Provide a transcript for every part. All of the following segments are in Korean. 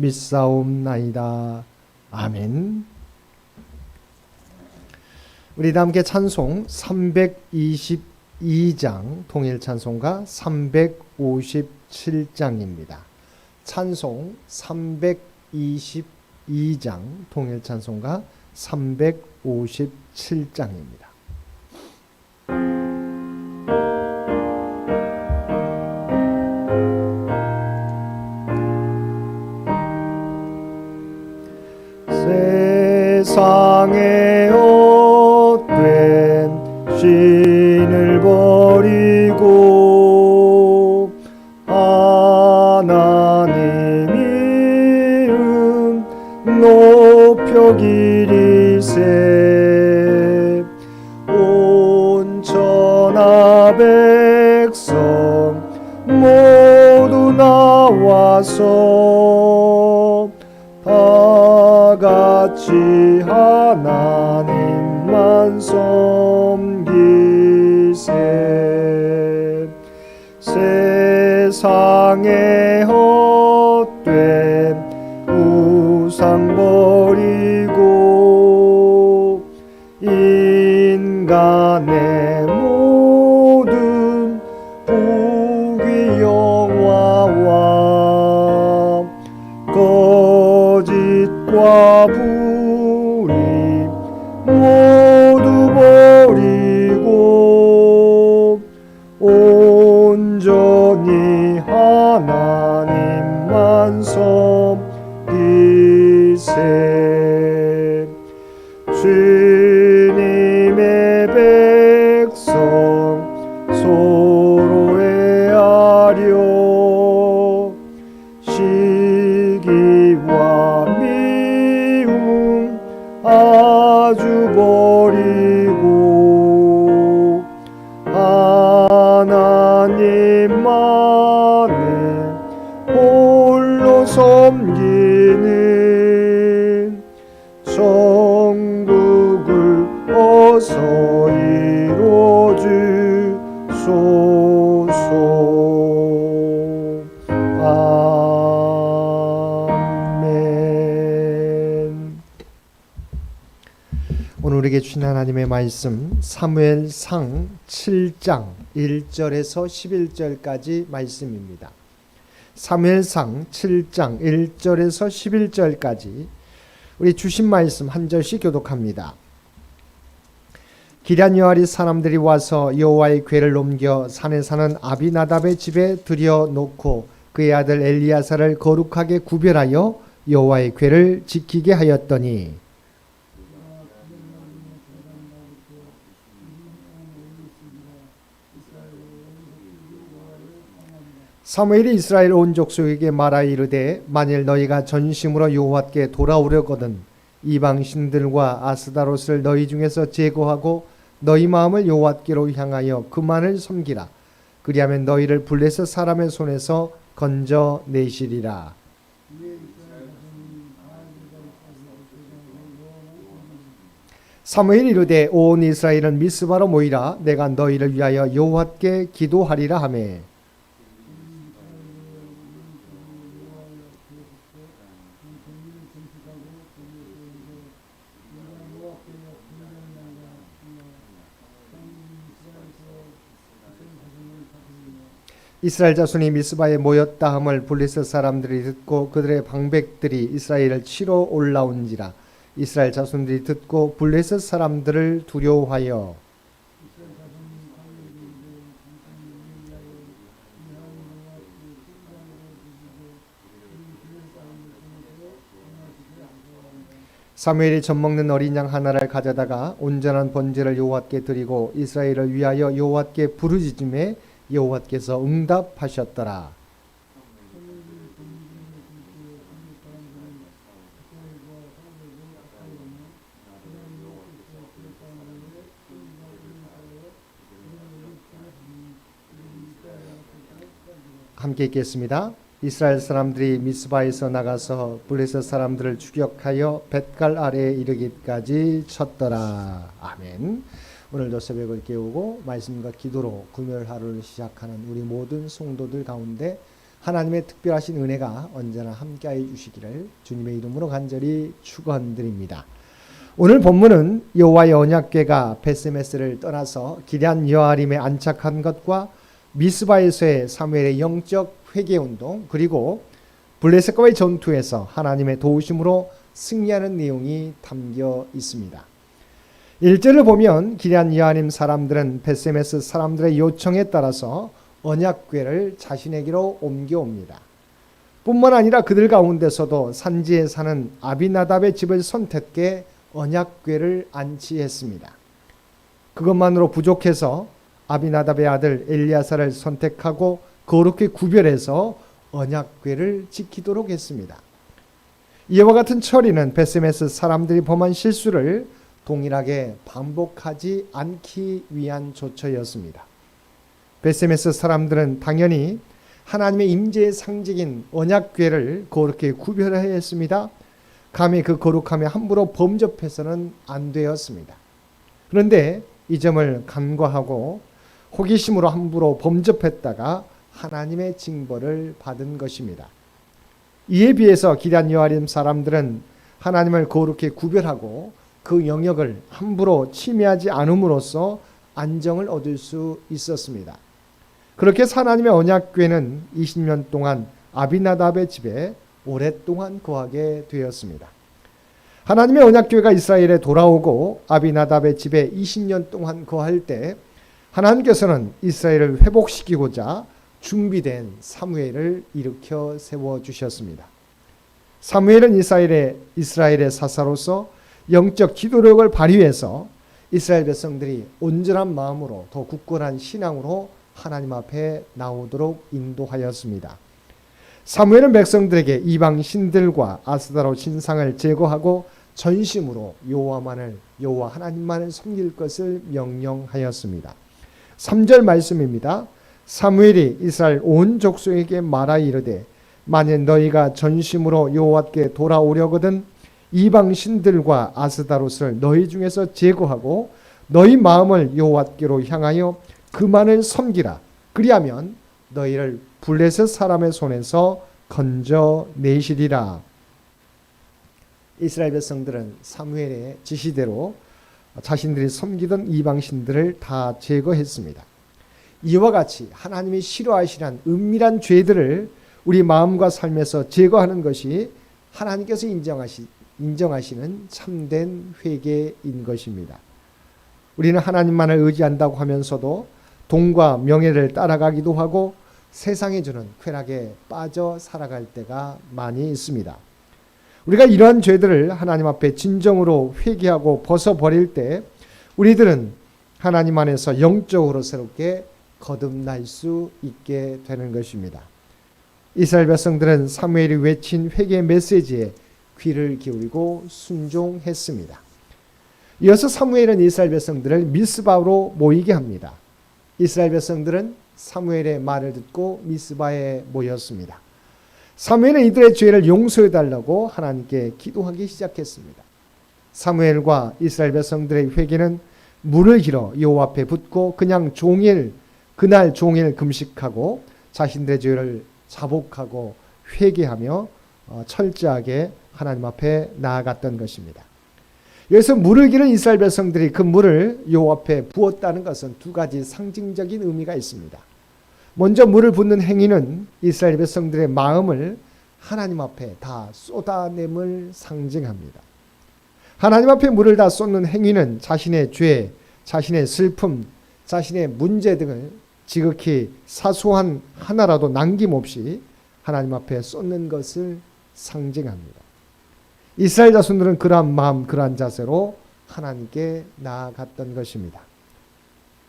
믿사옵나이다. 아멘. 우리 다 함께 찬송 322장 통일 찬송가 357장입니다. 찬송 322장 통일 찬송가 357장입니다. 세상에 헛된 신을 버리고 하나님 이름 높여 기리세. 온 천하 백성 모두 나와서 다 같이 하나님만 섬기세. 세상에 하나님만 섬기세 하나님의 말씀 사무엘상 7장 1절에서 11절까지 말씀입니다. 사무엘상 7장 1절에서 11절까지 우리 주신 말씀 한 절씩 교독합니다. 기란 여아리 사람들이 와서 여호와의 궤를 넘겨 산에 사는 아비나답의 집에 들여 놓고 그의 아들 엘리야사를 거룩하게 구별하여 여호와의 궤를 지키게 하였더니 사무엘이 이스라엘 온 족속에게 말하 이르되 만일 너희가 전심으로 여호와께 돌아오려거든 이방 신들과 아스다롯을 너희 중에서 제거하고 너희 마음을 여호와께로 향하여 그만을 섬기라. 그리하면 너희를 블레셋 사람의 손에서 건져 내시리라. 사무엘이 이르되 온 이스라엘은 미스바로 모이라. 내가 너희를 위하여 여호와께 기도하리라 하매 이스라엘 자손이 미스바에 모였다 함을 블레셋 사람들이 듣고 그들의 방백들이 이스라엘을 치러 올라온지라 이스라엘 자손들이 듣고 블레셋 사람들을 두려워하여 사무엘이 젖먹는 어린 양 하나를 가져다가 온전한 번제를 여호와께 드리고 이스라엘을 위하여 여호와께 부르짖음에 여호와께서 응답하셨더라. 함께 읽겠습니다. 이스라엘 사람들이 미스바에서 나가서 블레셋 사람들을 추격하여 벳갈 아래에 이르기까지 쳤더라. 아멘. 오늘도 새벽을 깨우고 말씀과 기도로 금요일 하루를 시작하는 우리 모든 성도들 가운데 하나님의 특별하신 은혜가 언제나 함께하여 주시기를 주님의 이름으로 간절히 축원드립니다. 오늘 본문은 여호와의 언약궤가 베스메스를 떠나서 기럇 여아림에 안착한 것과 미스바에서의 사무엘의 영적 회개 운동 그리고 블레셋과의 전투에서 하나님의 도우심으로 승리하는 내용이 담겨 있습니다. 1절을 보면 기럇 여아림 사람들은 베세메스 사람들의 요청에 따라서 언약궤를 자신에게로 옮겨옵니다. 뿐만 아니라 그들 가운데서도 산지에 사는 아비나답의 집을 선택해 언약궤를 안치했습니다. 그것만으로 부족해서 아비나답의 아들 엘리야사를 선택하고 거룩히 구별해서 언약궤를 지키도록 했습니다. 이와 같은 처리는 베스메스 사람들이 범한 실수를 동일하게 반복하지 않기 위한 조처였습니다. 베스메스 사람들은 당연히 하나님의 임재의 상징인 언약궤를 거룩히 구별해야 했습니다. 감히 그 거룩함에 함부로 범접해서는 안 되었습니다. 그런데 이 점을 간과하고 호기심으로 함부로 범접했다가 하나님의 징벌을 받은 것입니다. 이에 비해서 기란 여아림 사람들은 하나님을 거룩히 구별하고 그 영역을 함부로 침해하지 않음으로써 안정을 얻을 수 있었습니다. 그렇게 하나님의 언약궤는 20년 동안 아비나답의 집에 오랫동안 거하게 되었습니다. 하나님의 언약궤가 이스라엘에 돌아오고 아비나답의 집에 20년 동안 거할 때 하나님께서는 이스라엘을 회복시키고자 준비된 사무엘을 일으켜 세워 주셨습니다. 사무엘은 이스라엘의 이스라엘의 사사로서 영적 기도력을 발휘해서 이스라엘 백성들이 온전한 마음으로 더 굳건한 신앙으로 하나님 앞에 나오도록 인도하였습니다. 사무엘은 백성들에게 이방 신들과 아스다로 신상을 제거하고 전심으로 여호와만을 여호와 하나님만을 섬길 것을 명령하였습니다. 3절 말씀입니다. 사무엘이 이스라엘 온 족속에게 말하 이르되 만일 너희가 전심으로 여호와께 돌아오려거든 이방 신들과 아스다롯을 너희 중에서 제거하고 너희 마음을 여호와께로 향하여 그만을 섬기라 그리하면 너희를 블레셋 사람의 손에서 건져 내시리라 이스라엘 백성들은 사무엘의 지시대로 자신들이 섬기던 이방 신들을 다 제거했습니다. 이와 같이 하나님이 싫어하시는 은밀한 죄들을 우리 마음과 삶에서 제거하는 것이 하나님께서 인정하시, 인정하시는 참된 회개인 것입니다. 우리는 하나님만을 의지한다고 하면서도 돈과 명예를 따라가기도 하고 세상에 주는 쾌락에 빠져 살아갈 때가 많이 있습니다. 우리가 이러한 죄들을 하나님 앞에 진정으로 회개하고 벗어버릴 때 우리들은 하나님 안에서 영적으로 새롭게 거듭날 수 있게 되는 것입니다. 이스라엘 백성들은 사무엘이 외친 회개 메시지에 귀를 기울이고 순종했습니다. 이어서 사무엘은 이스라엘 백성들을 미스바로 모이게 합니다. 이스라엘 백성들은 사무엘의 말을 듣고 미스바에 모였습니다. 사무엘은 이들의 죄를 용서해 달라고 하나님께 기도하기 시작했습니다. 사무엘과 이스라엘 백성들의 회개는 물을 길어 여호와 앞에 붓고 그냥 종일 그날 종일 금식하고 자신들의 죄를 자복하고 회개하며 어, 철저하게 하나님 앞에 나아갔던 것입니다. 여기서 물을 기른 이스라엘 백성들이 그 물을 여호와 앞에 부었다는 것은 두 가지 상징적인 의미가 있습니다. 먼저 물을 붓는 행위는 이스라엘 백성들의 마음을 하나님 앞에 다 쏟아냄을 상징합니다. 하나님 앞에 물을 다 쏟는 행위는 자신의 죄, 자신의 슬픔, 자신의 문제 등을 지극히 사소한 하나라도 남김없이 하나님 앞에 쏟는 것을 상징합니다. 이스라엘 자손들은 그러한 마음, 그러한 자세로 하나님께 나아갔던 것입니다.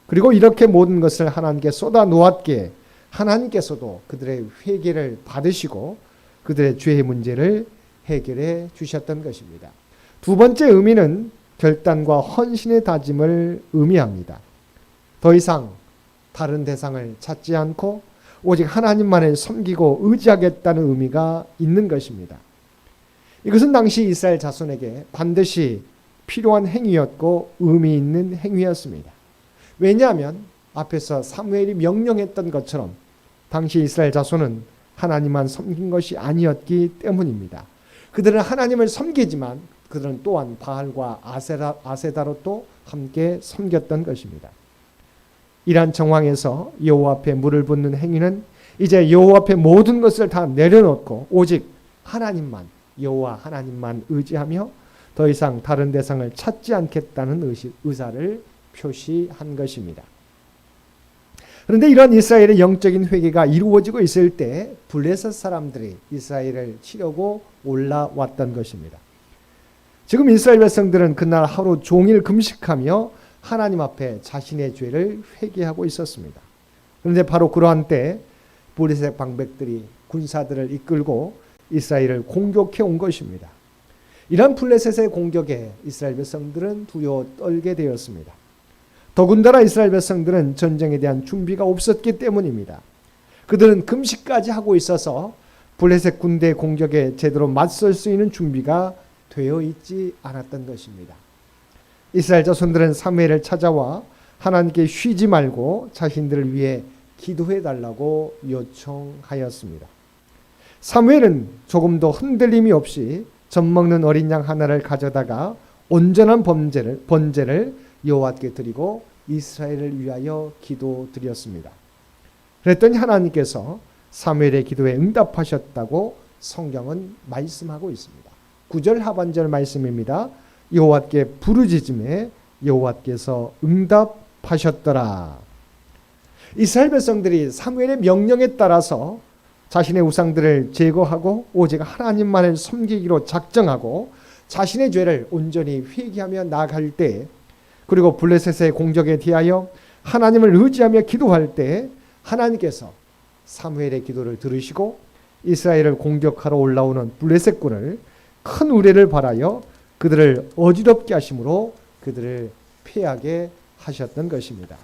그리고 이렇게 모든 것을 하나님께 쏟아 놓았기에 하나님께서도 그들의 회개를 받으시고 그들의 죄의 문제를 해결해 주셨던 것입니다. 두 번째 의미는 결단과 헌신의 다짐을 의미합니다. 더 이상 다른 대상을 찾지 않고 오직 하나님만을 섬기고 의지하겠다는 의미가 있는 것입니다. 이것은 당시 이스라엘 자손에게 반드시 필요한 행위였고 의미 있는 행위였습니다. 왜냐하면 앞에서 사무엘이 명령했던 것처럼 당시 이스라엘 자손은 하나님만 섬긴 것이 아니었기 때문입니다. 그들은 하나님을 섬기지만 그들은 또한 바알과 아세라, 아세다로 또 함께 섬겼던 것입니다. 이러한 정황에서 여호와 앞에 물을 붓는 행위는 이제 여호와 앞에 모든 것을 다 내려놓고 오직 하나님만 여호와 하나님만 의지하며 더 이상 다른 대상을 찾지 않겠다는 의사를 표시한 것입니다. 그런데 이런 이스라엘의 영적인 회개가 이루어지고 있을 때 블레셋 사람들이 이스라엘을 치려고 올라왔던 것입니다. 지금 이스라엘 백성들은 그날 하루 종일 금식하며 하나님 앞에 자신의 죄를 회개하고 있었습니다. 그런데 바로 그러한 때 블레셋 방백들이 군사들을 이끌고 이스라엘을 공격해 온 것입니다. 이런 블레셋의 공격에 이스라엘 백성들은 두려워 떨게 되었습니다. 더군다나 이스라엘 백성들은 전쟁에 대한 준비가 없었기 때문입니다. 그들은 금식까지 하고 있어서 블레셋 군대 공격에 제대로 맞설 수 있는 준비가 되어 있지 않았던 것입니다. 이스라엘 자손들은 사무엘을 찾아와 하나님께 쉬지 말고 자신들을 위해 기도해 달라고 요청하였습니다. 사무엘은 조금도 흔들림이 없이 젖먹는 어린 양 하나를 가져다가 온전한 범죄를 번제를 여호와께 드리고 이스라엘을 위하여 기도 드렸습니다. 그랬더니 하나님께서 사무엘의 기도에 응답하셨다고 성경은 말씀하고 있습니다. 9절 하반절 말씀입니다. 여호와께 부르짖음에 여호와께서 응답하셨더라. 이스라엘 백성들이 사무엘의 명령에 따라서 자신의 우상들을 제거하고 오직 하나님만을 섬기기로 작정하고 자신의 죄를 온전히 회개하며 나아갈 때 그리고 블레셋의 공격에 대하여 하나님을 의지하며 기도할 때 하나님께서 사무엘의 기도를 들으시고 이스라엘을 공격하러 올라오는 블레셋군을 큰 우레를 발하여 그들을 어지럽게 하심으로 그들을 패하게 하셨던 것입니다.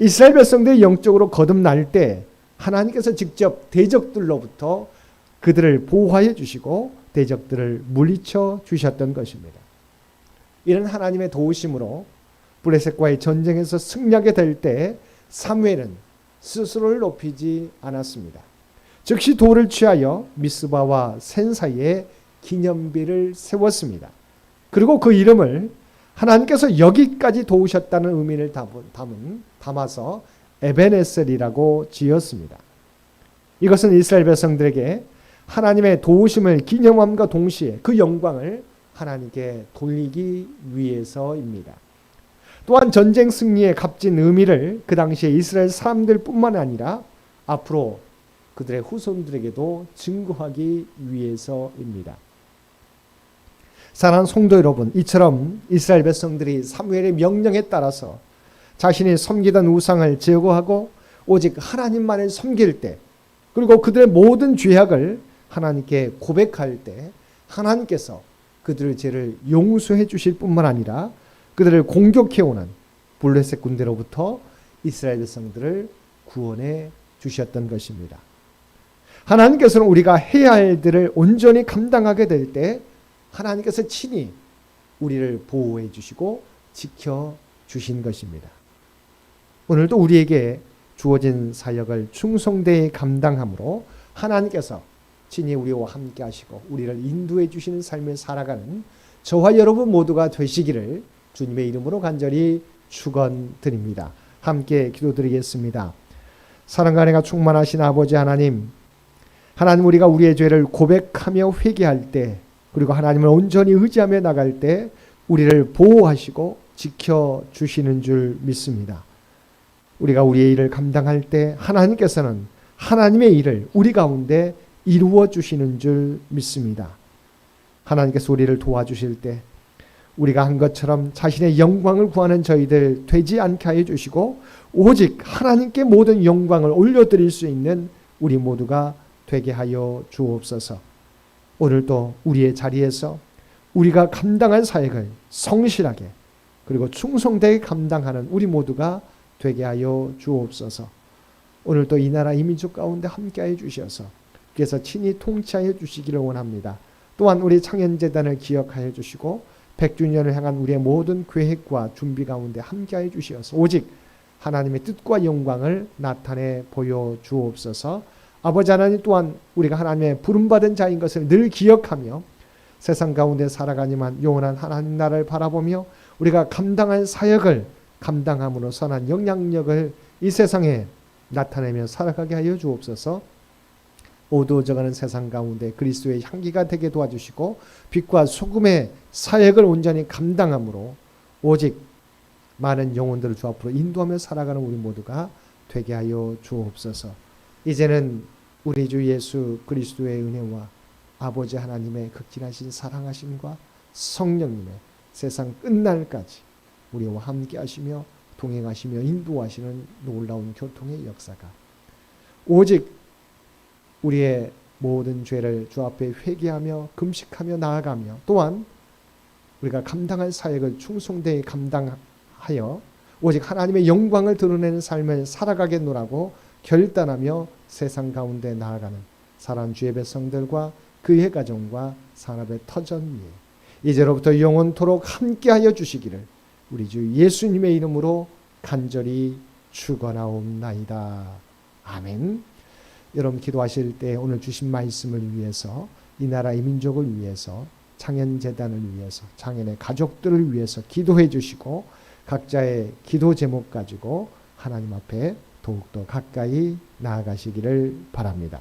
이스라엘 백성들이 영적으로 거듭날 때 하나님께서 직접 대적들로부터 그들을 보호하여 주시고 대적들을 물리쳐 주셨던 것입니다. 이런 하나님의 도우심으로 블레셋과의 전쟁에서 승리하게 될 때 사무엘은 스스로를 높이지 않았습니다. 즉시 돌을 취하여 미스바와 센 사이에 기념비를 세웠습니다. 그리고 그 이름을 하나님께서 여기까지 도우셨다는 의미를 담은 담아서 에베네셀이라고 지었습니다. 이것은 이스라엘 백성들에게 하나님의 도우심을 기념함과 동시에 그 영광을 하나님께 돌리기 위해서입니다. 또한 전쟁 승리의 값진 의미를 그 당시에 이스라엘 사람들뿐만 아니라 앞으로 그들의 후손들에게도 증거하기 위해서입니다. 사랑하는 성도 여러분, 이처럼 이스라엘 백성들이 사무엘의 명령에 따라서 자신이 섬기던 우상을 제거하고 오직 하나님만을 섬길 때 그리고 그들의 모든 죄악을 하나님께 고백할 때 하나님께서 그들의 죄를 용서해 주실 뿐만 아니라 그들을 공격해 오는 블레셋 군대로부터 이스라엘 백성들을 구원해 주셨던 것입니다. 하나님께서는 우리가 해야 할 일들을 온전히 감당하게 될 때 하나님께서 친히 우리를 보호해 주시고 지켜 주신 것입니다. 오늘도 우리에게 주어진 사역을 충성되이 감당함으로 하나님께서 친히 우리와 함께 하시고 우리를 인도해 주시는 삶을 살아가는 저와 여러분 모두가 되시기를 주님의 이름으로 간절히 축원드립니다. 함께 기도드리겠습니다. 사랑과 은혜가 충만하신 아버지 하나님, 하나님 우리가 우리의 죄를 고백하며 회개할 때 그리고 하나님을 온전히 의지하며 나갈 때 우리를 보호하시고 지켜 주시는 줄 믿습니다. 우리가 우리의 일을 감당할 때 하나님께서는 하나님의 일을 우리 가운데 이루어 주시는 줄 믿습니다. 하나님께서 우리를 도와주실 때 우리가 한 것처럼 자신의 영광을 구하는 저희들 되지 않게 하여 주시고 오직 하나님께 모든 영광을 올려드릴 수 있는 우리 모두가 되게 하여 주옵소서. 오늘도 우리의 자리에서 우리가 감당한 사역을 성실하게 그리고 충성되게 감당하는 우리 모두가 되게 하여 주옵소서. 오늘도 이 나라 이 민족 가운데 함께하여 주셔서 그래서 친히 통치하여 주시기를 원합니다. 또한 우리 창현재단을 기억하여 주시고 100주년을 향한 우리의 모든 계획과 준비 가운데 함께하여 주시어서 오직 하나님의 뜻과 영광을 나타내 보여 주옵소서. 아버지 하나님 또한 우리가 하나님의 부름받은 자인 것을 늘 기억하며 세상 가운데 살아가니만 영원한 하나님 나라를 바라보며 우리가 감당할 사역을 감당함으로 선한 영향력을 이 세상에 나타내며 살아가게 하여 주옵소서. 어두워져가는 세상 가운데 그리스도의 향기가 되게 도와주시고 빛과 소금의 사역을 온전히 감당함으로 오직 많은 영혼들을 주 앞으로 인도하며 살아가는 우리 모두가 되게 하여 주옵소서. 이제는 우리 주 예수 그리스도의 은혜와 아버지 하나님의 극진하신 사랑하심과 성령님의 세상 끝날까지 우리와 함께 하시며 동행하시며 인도하시는 놀라운 교통의 역사가 오직 우리의 모든 죄를 주 앞에 회개하며 금식하며 나아가며 또한 우리가 감당할 사역을 충성되게 감당하여 오직 하나님의 영광을 드러내는 삶을 살아가겠노라고 결단하며 세상 가운데 나아가는 사람 주의 백성들과 그의 가정과 산업의 터전 위에 이제로부터 영원토록 함께하여 주시기를 우리 주 예수님의 이름으로 간절히 축원하옵나이다. 아멘. 여러분 기도하실 때 오늘 주신 말씀을 위해서 이 나라 이 민족을 위해서 창현 재단을 위해서 창현의 가족들을 위해서 기도해 주시고 각자의 기도 제목 가지고 하나님 앞에 더욱더 가까이 나아가시기를 바랍니다.